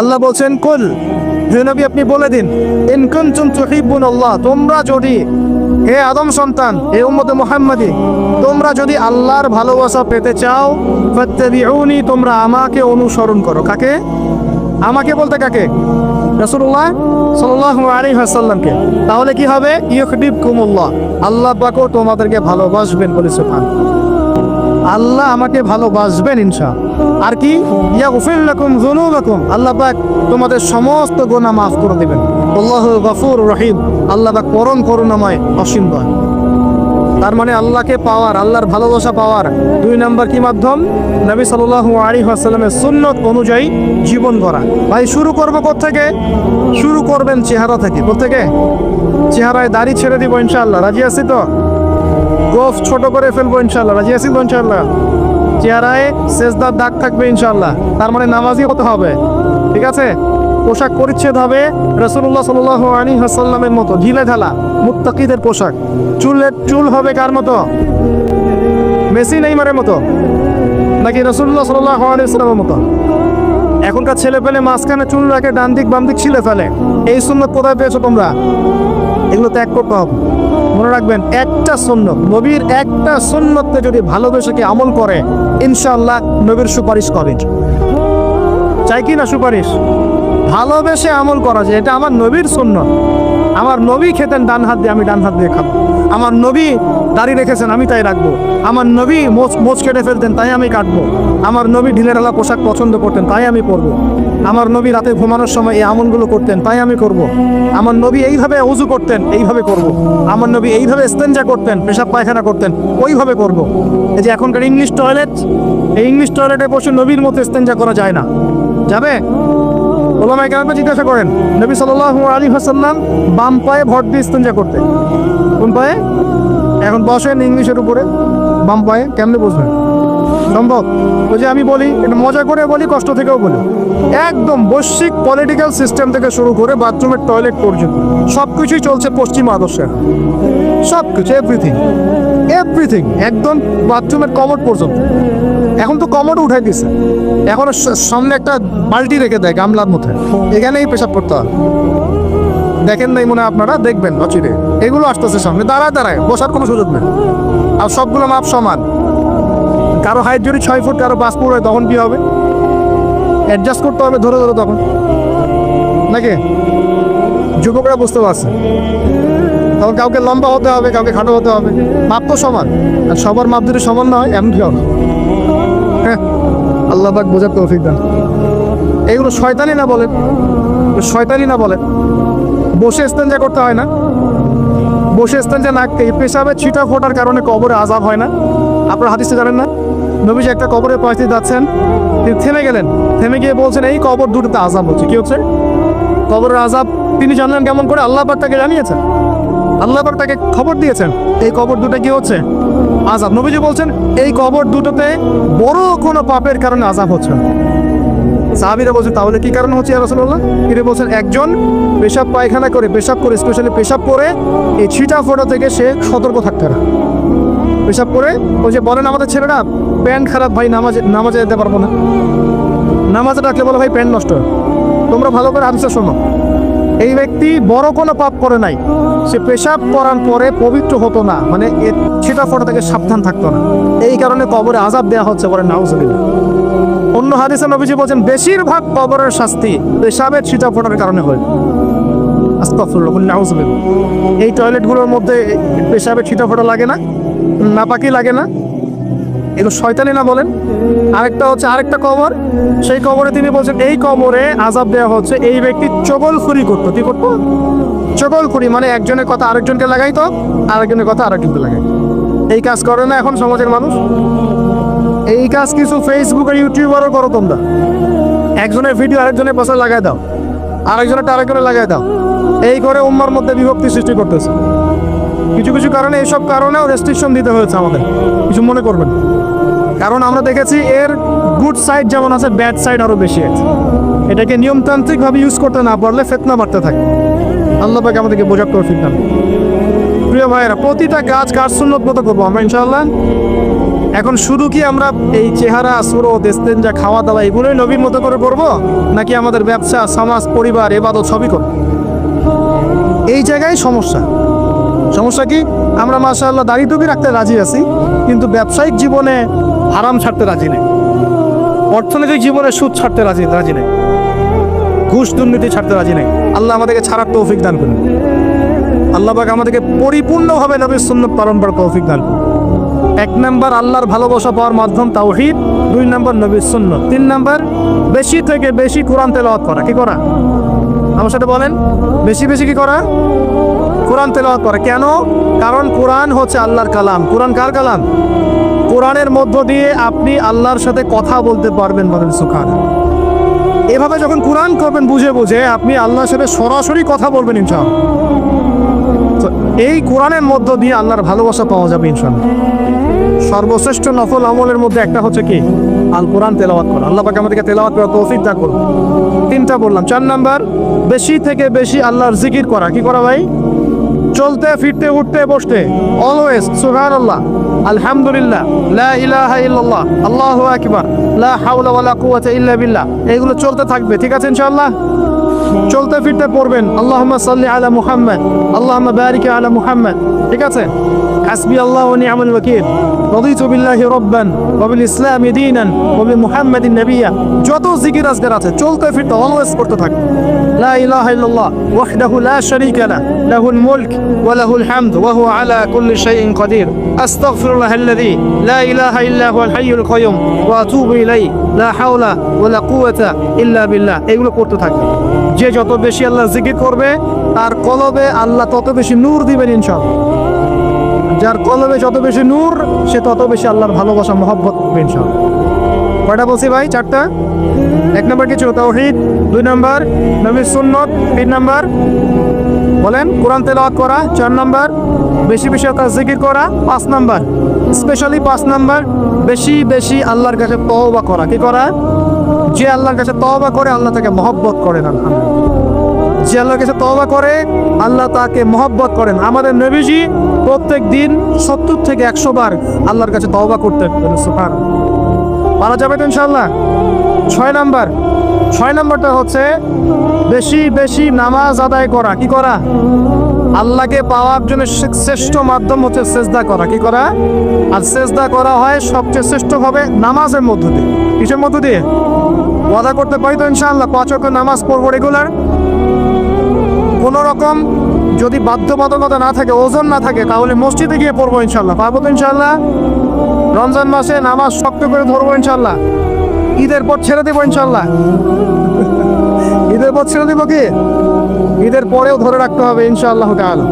আল্লাহ বলছেন, কুল নবী আপনি বলে দিন, ইন কুনতুম তুহিব্বুন আল্লাহ তোমরা যদি, হে আদম সন্তান, হে উম্মতে মুহাম্মাদি তোমরা যদি আল্লাহর ভালোবাসা পেতে চাও, ফাত্তাবিউনি তোমরা আমাকে অনুসরণ করো। কাকে? আমাকে বলতে কাকে? আলাইহি ওয়াসাল্লামকে। তাহলে কি হবে? ইউহিব্বুকুমুল্লাহ আল্লাহ পাকও তোমাদেরকে ভালোবাসবেন বলে সুবহান আল্লাহ আমাকে ভালোবাসবেন ইনশা। আর কি? ইয়াগফির লাকুম যুনুবাকুম। আল্লাহ পাক তোমাদের সমস্ত গোনা মাফ করে দিবেন। আল্লাহু গফুর রহিম। আল্লাহ পাক পরম করুণাময় অসীম। তার মানে আল্লাহকে পাওয়ার, আল্লাহর ভালোবাসা পাওয়ার দুই নাম্বার কি মাধ্যম? নবী সাল্লাল্লাহু আলাইহি ওয়াসাল্লামের সুন্নত অনুযায়ী জীবন গড়া। ভাই, শুরু করব থেকে শুরু করবেন চেহারা থেকে। থেকে চেহারায় দাড়ি ছেড়ে দিব ইনশাআল্লাহ। রাজি আছি তো? গোফ ছোট করে ফেলব ইনশাল্লাহ রাজি আছি ইনশাল্লাহ চেহারায় সেজদার দাগ থাকবে ইনশাল্লাহ তার মানে নামাজি হতে হবে, ঠিক আছে? পোশাক পরিচ্ছেদ হবে রসুল্লাহ সাল আলী হাসাল্লামের মতো, ঢিলে ঢালা, মুত্তাকিদের পোশাক। চুলের চুল হবে কার মতো? মেসি নেইমারের মতো, নাকি রসুল্লাহ সাল্লাহ আলিয়াল্লামের মতো? এখনকার ছেলে পেলে মাঝখানে চুল রাখে ডান দিক বাম দিক ছিলে ফেলে। এই সুন্নত কোথায় পেয়েছ তোমরা? এগুলো ত্যাগ করতে হবে মনে রাখবেন, একটা সুন্নত, নবীর একটা সুন্নতকে যদি ভালোবেসে কি আমল করে, ইনশাআল্লাহ নবীর সুপারিশ করে। চাই কি না সুপারিশ? ভালোবেসে আমল করা যায়, এটা আমার নবীর সুন্নত। আমার নবী খেতেন, ডান হাত দিয়ে আমি ডান হাত দিয়ে খাব আমার নবী দাড়ি রেখেছেন, আমি তাই রাখব আমার নবী মোচ মোচ কেটে ফেলতেন, তাই আমি কাটবো আমার নবী ঢিলের আলা পোশাক পছন্দ করতেন, তাই আমি পরবো আমার নবী রাতে ঘুমানোর সময় এই আমলগুলো করতেন, তাই আমি করব। আমার নবী এইভাবে উজু করতেন, এইভাবে করব। আমার নবী এইভাবে স্তেঞ্জা করতেন, পেশাব পায়খানা করতেন, ওইভাবে করব। এই যে এখনকার ইংলিশ টয়লেট, এই ইংলিশ টয়লেটে বসে নবীর মতো স্তেঞ্জা করা যায় না যাবে ওলামায় কেন জিজ্ঞাসা করেন, নবী সাল্লাল্লাহু আলী হাসাল্লাম বাম পায়ে ভর দিয়ে ইস্তেঞ্জা করতে। কোন পায়ে? এখন বসেন ইংলিশের উপরে। বাম পায়ে কেমনে বসবেন? সম্ভব? ওই যে আমি বলি এটা মজা করে বলি, কষ্ট থেকেও বলি। একদম বৈশ্বিক পলিটিক্যাল সিস্টেম থেকে শুরু করে বাথরুমের টয়লেট পর্যন্ত। সব কিছুই চলছে পশ্চিম আদর্শে। সব কিছু এভরিথিং এভরিথিং একদম বাথরুমের কমোড পর্যন্ত। এখন তো কমোড উঠাই দিছে। এখন সামনে একটা বালতি রেখে দেয় গামলার মধ্যে। এখানেই পেশাব করতে হয়। দেখেন নাই মনে আপনারা, দেখবেন অচিরে। এগুলো আসতেছে সামনে। দাঁড়ায় দাঁড়ায়, বসার কোনো সুযোগ নেই। আর সবগুলো মাপ সমান। কারও হাইট যদি ছয় ফুট কারও পাঁচ ফুট হয়, তখন কি হবে? অ্যাডজাস্ট করতে হবে, ধরে ধরে তখন। নাকি? যুবকরা বুঝতে পারছে। তখন কাউকে লম্বা হতে হবে, কাউকে খাটো হতে হবে। মাপ তো সমান। আর সবার মাপ যদি সমান না হয়, এমন কি হবে? হ্যাঁ? আল্লাহ পাক বোঝার তৌফিক দান। এইগুলো শয়তানি না বলেন শয়তানি না বলেন বসে স্তেঞ্জা করতে হয় না। বসে স্তেঞ্জা না এই পেশাবের ছিটা ফোটার কারণে কবরে আজাব হয় না। আপনার হাদিসে জানেন না? নবীজি একটা কবরে পৌঁছে যাচ্ছেন। তিনি থেমে গেলেন। থেমে গিয়ে বলছেন, এই কবর দুটোতে আজাব হচ্ছে। কি হচ্ছে? কবরের আজাব তিনি জানলেন কেমন করে আল্লাহ পাক তাকে জানিয়েছেন। আল্লাহ পাক তাকে খবর দিয়েছেন, এই কবর দুটো কি হচ্ছে? আজাব নবীজি বলছেন, এই কবর দুটোতে বড় কোনো পাপের কারণে আজাব হচ্ছে। সাহাবিরা বলছেন, তাহলে কি কারণ হচ্ছে রসুল্লাহ তিনি বলছেন, একজন পেশাব পায়খানা করে, পেশাব করে স্পেশালি পেশাব করে, এই ছিটা ফোটা থেকে সে সতর্ক থাকতে না পেশাব করে ওই যে বলেন আমাদের ছেলেরা প্যান্ট খারাপ, ভাই নামাজে নামাজে যেতে পারব না। নামাজে ডাকলে বলো, ভাই, প্যান্ট নষ্ট। তোমরা ভালো করে আনসার শোনো। এই ব্যক্তি বড় কোনো পাপ করে নাই। সে পেশাব করার পরে পবিত্র হতো না। মানে ছিটা ফোটা থেকে সাবধান থাকতো না। এই কারণে কবরে আজাব দেওয়া হচ্ছে বলে নাউজুবিল্লাহ। অন্য হাদিসে নবীজি বলছেন, বেশিরভাগ কবরের শাস্তি পেশাবের ছিটা ফোটার কারণে হয়। এই টয়লেটগুলোর মধ্যে পেশাবের ছিটা ফোটা লাগে না? নাপাকি লাগে না? এগুলো শয়তানি না বলেন? আরেকটা হচ্ছে আরেকটা কবর। সেই কবরে তিনি বলছেন, এই কবরে আজাব দেওয়া হচ্ছে এই ব্যক্তি চগল চগলখুরি করতো। কি করতো? চগলখুরি মানে একজনের কথা আরেকজনকে লাগাইতো, আরেকজনের কথা আরেকজনকে লাগাই এই কাজ করে না এখন সমাজের মানুষ? এই কাজ কিছু ফেসবুক আর ইউটিউবারও করো তোমরা। একজনের ভিডিও আরেকজনের পাশে লাগাই দাও আরেকজনের আরেকজনে লাগাই দাও। এই করে উম্মার মধ্যে বিভক্তি সৃষ্টি করতেছে। কিছু কিছু কারণে এইসব কারণেও রেস্ট্রিকশন দিতে হয়েছে আমাদের। কিছু মনে করবেন? কারণ আমরা দেখেছি এর গুড সাইড যেমন আছে ব্যাড সাইড আরও বেশি আছে। এটাকে নিয়মতান্ত্রিকভাবে ইউজ করতে না পারলে ফেতনা বাড়তে থাকে। আল্লাহ পাকে আমাদেরকে বোঝার তৌফিক দান প্রিয় ভাইয়েরা, প্রতিটা গাছ কাজ সুন্নত মতো করব আমরা, ইনশাআল্লাহ? এখন শুধু কি আমরা এই চেহারা সুরো দেস্তেঞ্জা খাওয়া দাওয়া এগুলোই নবীর মতো করে করব, নাকি আমাদের ব্যবসা, সমাজ, পরিবার, এবাদত সবই করব? এই জায়গায় সমস্যা। সমস্যা কি? আমরা মাশাআল্লাহ দাড়ি টুপি রাখতে রাজি আছি, কিন্তু ব্যবসায়িক জীবনে হারাম ছাড়তে রাজি নেই। অর্থনৈতিক জীবনে সুদ ছাড়তে রাজি রাজি নেই। ঘুষ দুর্নীতি ছাড়তে রাজি নেই। আল্লাহ আমাদেরকে ছাড়ার তৌফিক দান করুন। আল্লাহ পাক আমাদেরকে পরিপূর্ণভাবে নবীর সুন্নত পালন করার তৌফিক দান করুন। এক নাম্বার আল্লাহর ভালোবাসা পাওয়ার মাধ্যম তাওহীদ, দুই নাম্বার নবীর সুন্নত, তিন নাম্বার বেশি থেকে বেশি কোরআন তেলাওয়াত করা। কি করা? আমার সাথে বলেন, বেশি বেশি কি করা? কোরআন তেলাওয়াত করা। কেন? কারণ কোরআন হচ্ছে আল্লাহর কালাম। কোরআন কার কালাম? কোরআনের মধ্য দিয়ে আপনি আল্লাহর সাথে কথা বলতে পারবেন বলেন সুখান এভাবে যখন কোরআন করবেন বুঝে বুঝে আপনি আল্লাহর সাথে সরাসরি কথা বলবেন ইনশাল এই কোরআনের মধ্য দিয়ে আল্লাহর ভালোবাসা পাওয়া যাবে ইনশাল্লাহ সর্বশ্রেষ্ঠ নফল আমলের মধ্যে একটা হচ্ছে কি? আল কোরআন তেলাওয়াত করা। আল্লাহ পাকে আমাদেরকে তেলাওয়াত করা তৌফিক দান করুন। তিনটা বললাম। চার নাম্বার, বেশি থেকে বেশি আল্লাহর জিকির করা। কি করা ভাই? চলতে, ফিরতে, উঠতে, বসতে। অলওয়েজ সুবহানাল্লাহ। আলহামদুলিল্লাহ, লা ইলাহা ইল্লাল্লাহ, আল্লাহু আকবার, লা হাওলা ওয়ালা কুওয়াতা ইল্লা বিল্লাহ। এইগুলো চলতে থাকবে, ঠিক আছে ইনশাআল্লাহ? চলতে ফিরতে পড়বেন। আল্লাহ সাল্লি আলা মুহাম্মদ আল্লাহ বারিকা আলা মুহাম্মদ। ঠিক আছে? হাসবি আল্লাহ ওনি ওয়াকিল। রদিতু বিল্লাহি রব্বান ওয়া বিল ইসলামি দীনান ওয়া বি মুহাম্মাদিন নাবিয়্যা যত জিকির আজকার আছে, চলতে ফিরতে অলওয়েজ করতে থাক লা ইলাহা ইল্লাল্লাহ, ওয়াহদাহু লা শারীকা লা লাহুল মুলক ওয়া লাহুল হামদ ওয়া হুয়া আলা কুল্লি শাইইন কাদির। আস্তাগফিরুল্লাহ আল্লাযী লা ইলাহা ইল্লা হুয়াল হাইয়ুল কাইয়ুম ওয়া আতুবু ইলাইহি, লা হাওলা ওয়া লা কুওয়াতা ইল্লা বিল্লাহ। এগুলো করতে থাকবে যে যত বেশি আল্লাহ জিকির করবে, তার কলবে আল্লাহ তত বেশি নূর দিবেন ইনশাআল্লাহ। যার কলবে যত বেশি নূর, সে তত বেশি আল্লাহর ভালোবাসা, মহব্বত ইনশাআল্লাহ। কয়টা বলছি ভাই? চারটা? এক নম্বর কিছু তাওহীদ দুই নম্বর নবীর সুন্নত। তিন নম্বর, বলেন, কোরআন তেলাওয়াত করা। চার নম্বর, বেশি বেশি তার জিকির করা। পাঁচ নম্বর স্পেশালি পাঁচ নম্বর, বেশি বেশি আল্লাহর কাছে তওবা করা। কি করা? যে আল্লাহর কাছে তওবা করে, আল্লাহ তাকে মহব্বত করেন, আলহামদুলিল্লাহ। যে আল্লাহর কাছে তওবা করে, আল্লাহ তাকে মহব্বত করেন। আমাদের নবীজি প্রত্যেক দিন সত্তর থেকে একশো বার আল্লাহর কাছে তওবা করতে পারা যাবে তো ইনশাল্লাহ ছয় নাম্বার। ছয় নাম্বারটা হচ্ছে, বেশি বেশি নামাজ আদায় করা। কি করা? আল্লাহকে পাওয়ার জন্য শ্রেষ্ঠ মাধ্যম হচ্ছে সেজদা করা। কি করা? আর সেজদা করা হয় সবচেয়ে শ্রেষ্ঠ হবে নামাজের মধ্য দিয়ে। কিসের মধ্য দিয়ে? ওয়াদা করতে পারি তো ইনশাআল্লাহ। পাঁচ ওয়াক্ত নামাজ পড়ব রেগুলার কোনো রকম যদি বাধ্যবাধকতা না থাকে, ওজন না থাকে, তাহলে মসজিদে গিয়ে পড়ব ইনশাল্লাহ পারব তো ইনশাল্লাহ রমজান মাসে নামাজ শক্ত করে ধরবো ইনশাল্লাহ ঈদের পর ছেড়ে দেবো ইনশাল্লাহ ঈদের পর ছেড়ে দেবো কি? ঈদের পরেও ধরে রাখতে হবে ইনশাআল্লাহ তাআলা।